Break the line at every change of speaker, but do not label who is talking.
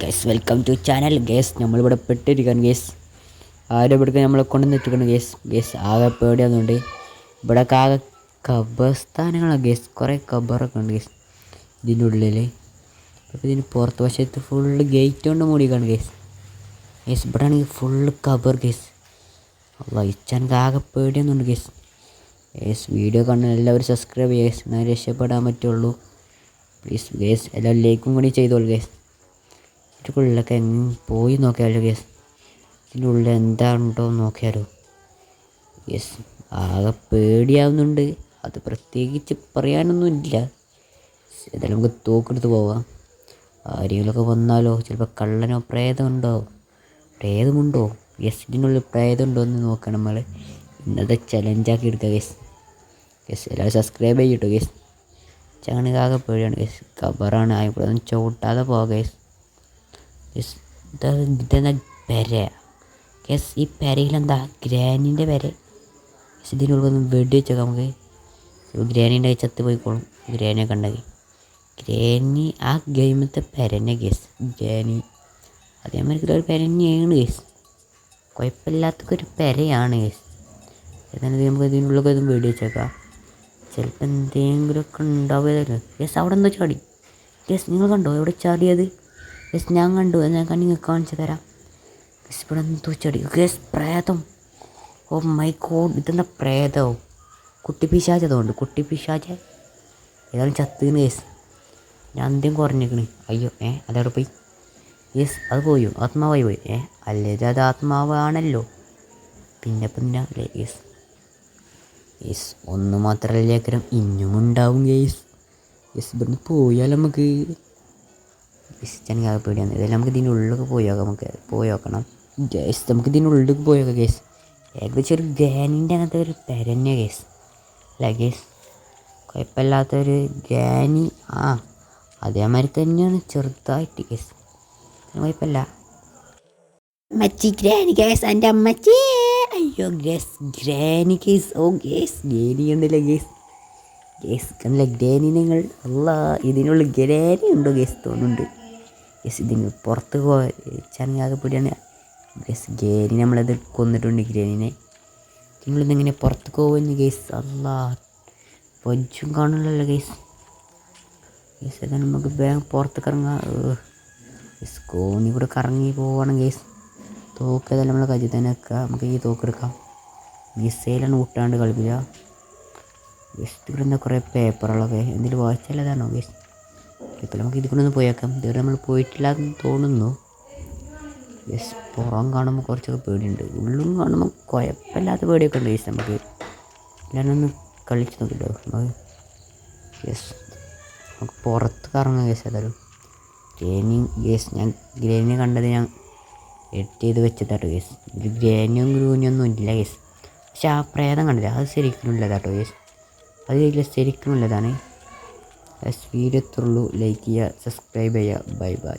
Guys welcome to channel guys നമ്മളിവിടെ പെട്ടിരിക്കുകയാണ് guys ആരും ഇവിടെ നമ്മളെ കൊണ്ടുവന്നിട്ടിരിക്കണം ഗേസ് ഗേസ് ആകെ പേടിയാകുന്നുണ്ട് ഇവിടെ ആകെ കബർസ്ഥാനങ്ങളാണ് ഗേസ് കുറേ കബറൊക്കെ ഉണ്ട് ഗേസ് ഇതിന്റെ ഉള്ളിൽ അപ്പോൾ ഇതിന് പുറത്ത് വശത്ത് ഫുള്ള് ഗേറ്റ് കൊണ്ട് മൂടിക്കാണ് ഗേസ് ഗേസ് ഇവിടെ ആണെങ്കിൽ ഫുള്ള് കബർ ഗേസ് വഹിച്ചാണെങ്കിൽ ആകെ പേടിയൊന്നുണ്ട് ഗേസ് ഗേസ് വീഡിയോ കാണുന്ന എല്ലാവരും സബ്സ്ക്രൈബ് ചെയ്യുക ഗേസ് എന്നാൽ രക്ഷപ്പെടാൻ പറ്റുള്ളൂ. പ്ലീസ് ഗേസ് എല്ലാവരും ലൈക്കും കൂടി ചെയ്തോളൂ ഗേസ് ഇതിനുള്ളിലൊക്കെ എങ്ങനെ പോയി നോക്കിയാലോ? ഗസ് ഇതിന്റെ ഉള്ളിൽ എന്താണുണ്ടോ നോക്കിയാലോ? യെസ്. ആകെ പേടിയാവുന്നുണ്ട്. അത് പ്രത്യേകിച്ച് പറയാനൊന്നുമില്ല. ഏതായാലും നമുക്ക് തോക്കെടുത്ത് പോവാം. ആരെങ്കിലുമൊക്കെ വന്നാലോ? ചിലപ്പോൾ കള്ളനോ പ്രേതമുണ്ടോ? പ്രേതമുണ്ടോ? യെസ്. ഇതിനുള്ളിൽ പ്രേതമുണ്ടോ എന്ന് നോക്കണം നമ്മൾ ഇന്നത്തെ ചലഞ്ചാക്കി എടുക്കുക ഗസ് ഗസ് എല്ലാവരും സബ്സ്ക്രൈബ് ചെയ്യട്ടോ ഗസ് ചാണകാകെ പേടിയാണ്. ഗസ് കബറാണ് ആയിക്കോട്ടെ ചവിട്ടാതെ പോകാം. ഗസ് ഇതെന്താ പെര. യെസ് ഈ പെരയിലെന്താ ഗ്രാനിന്റെ പെര. യെസ് ഒന്ന് വെടി വെച്ചേക്കാം നമുക്ക്. ഗ്രാനിന്റെ ചത്ത് പോയിക്കോളും. ഗ്രാനിയെ കണ്ടെങ്കിൽ ഗ്രാനി ആ ഗെയിമത്തെ പെരന്നെ ഗസ് ഗ്രാനി. അതേമാതിരി ഒരു പെരന്നെയാണ് കേസ് ഒരു പെരയാണ് ഗസ് ഏതായാലും നമുക്ക് ഇതിനുള്ളിലൊക്കെ ഇതും വെടി വെച്ചേക്കാം ചിലപ്പോൾ എന്തെങ്കിലുമൊക്കെ ഉണ്ടാവുക യെസ് അവിടെ എന്തോ ചാടി. യെസ് നിങ്ങൾ കണ്ടോ? എവിടെ ചാടിയത്? യെസ് ഞാൻ കണ്ടു. ഞാൻ നിങ്ങൾക്ക് കാണിച്ചു തരാം. യെസ് ഇവിടെ എന്തോ ചാടി യെസ് പ്രേതം. ഓ മൈ ഗോഡ് ഇതെന്താ പ്രേതവും? കുട്ടി പിശാചതുകൊണ്ട് കുട്ടി പിശാച. ഏതാണ് ചത്തുന്ന് യെസ് ഞാൻ അന്ത്യം കുറഞ്ഞേക്കണ് അയ്യോ ഏ അതവിടെ പോയി. യെസ് അത് പോയോ. ആത്മാവായി പോയി. ഏ അല്ലേ അത് ആത്മാവാണല്ലോ. പിന്നെ പിന്നെ യെസ് യെസ് ഒന്ന് മാത്രമല്ല ഏക്കരം ഇനിയും ഉണ്ടാവും ഗേസ് യെസ് ഇവിടുന്ന് പോയാൽ നമുക്ക്. എനിക്ക് ആകെ പേടിയാണ് ഇതെല്ലാം നമുക്ക് ഇതിന്റെ ഉള്ളിലൊക്കെ പോയി നോക്കാം നമുക്ക് പോയി നോക്കണം. ഗേസ് നമുക്ക് ഇതിന്റെ ഉള്ളിലേക്ക് പോയി നോക്കാം ഗേസ് ഏകദേശം ഒരു ഗാനിന്റെ അങ്ങനത്തെ ഒരു പെരന്നെ ഗേസ് അല്ല ഗേസ് കുഴപ്പമില്ലാത്തൊരു ഗാനി ആ അതേമാതിരി തന്നെയാണ് ചെറുതായിട്ട് ഗേസ് കുഴപ്പമില്ല. അമ്മച്ചി ഗ്രാനി ഗേസ് എന്റെ അമ്മച്ചി. അയ്യോ guys granny guys oh guys granny എന്നില്ല ഗേസ് ഗേസ് കണ്ടില്ല ഗ്രാനി നിങ്ങൾ? അല്ല ഇതിനുള്ള ഗ്രാനി ഉണ്ടോ ഗേസ് തോന്നുന്നുണ്ട്. ഗേസ് ഇതിന് പുറത്ത് പോയാകെ പിടിയാണ് ഗേസ് ഗ്രാനി നമ്മളത് കൊന്നിട്ടുണ്ട് ഗ്രേനിനെ നിങ്ങളിതിങ്ങനെ പുറത്ത് പോകുന്നു ഗേസ് അല്ല. പൊഞ്ചും കാണില്ലല്ലോ ഗേസ് ഗേസ് അതാണ് നമുക്ക് വേഗം പുറത്ത് കറങ്ങാം. ഗേസ് കോണി കൂടെ കറങ്ങി പോവാണ് ഗേസ് തോക്ക് ഏതായാലും നമ്മളെ കയ്യിൽ തന്നെ വെക്കുക നമുക്ക് ഈ തോക്ക് എടുക്കാം. മിസൈലാണ് കൂട്ടാണ്ട് കളിപ്പില്ല ഗസ്റ്റ് ഇവിടെ എന്താ കുറേ പേപ്പറുകളൊക്കെ. എന്തെങ്കിലും വായിച്ചാലതാണോ ഗേസ് ഇപ്പോൾ നമുക്ക് ഇത് കൊണ്ടൊന്ന് പോയേക്കാം. ഇതുവരെ നമ്മൾ പോയിട്ടില്ല എന്ന് തോന്നുന്നു. യെസ് പുറം കാണുമ്പോൾ കുറച്ചൊക്കെ പേടിയുണ്ട്. ഉള്ളും കാണുമ്പോൾ കുഴപ്പമില്ലാത്ത പേടിയൊക്കെ ഉണ്ട് യെസ് നമുക്ക്. ഞാനൊന്ന് കളിച്ച് നോക്കിട്ടോ. നമുക്ക് യെസ് നമുക്ക് പുറത്ത് കറങ്ങാം ഗേസ് ഏതായാലും ഗ്രേനിയും യെസ് ഞാൻ ഗ്രേനിയെ കണ്ടത് ഞാൻ എഡിറ്റ് ചെയ്ത് വെച്ചതാട്ടോ യെസ് ഇതിൽ ഗ്രേനിയും ഗ്രൂനിയൊന്നും ഇല്ല യെസ് പക്ഷെ ആ പ്രേതം കണ്ടില്ല? അത് ശരിക്കും ഉള്ളതാട്ടോ യെസ് അത് ശരിക്കും ഉള്ളതാണ്. വീഡിയോ എത്തുള്ളൂ ലൈക്ക് ചെയ്യുക സബ്സ്ക്രൈബ് ചെയ്യുക ബൈ ബൈ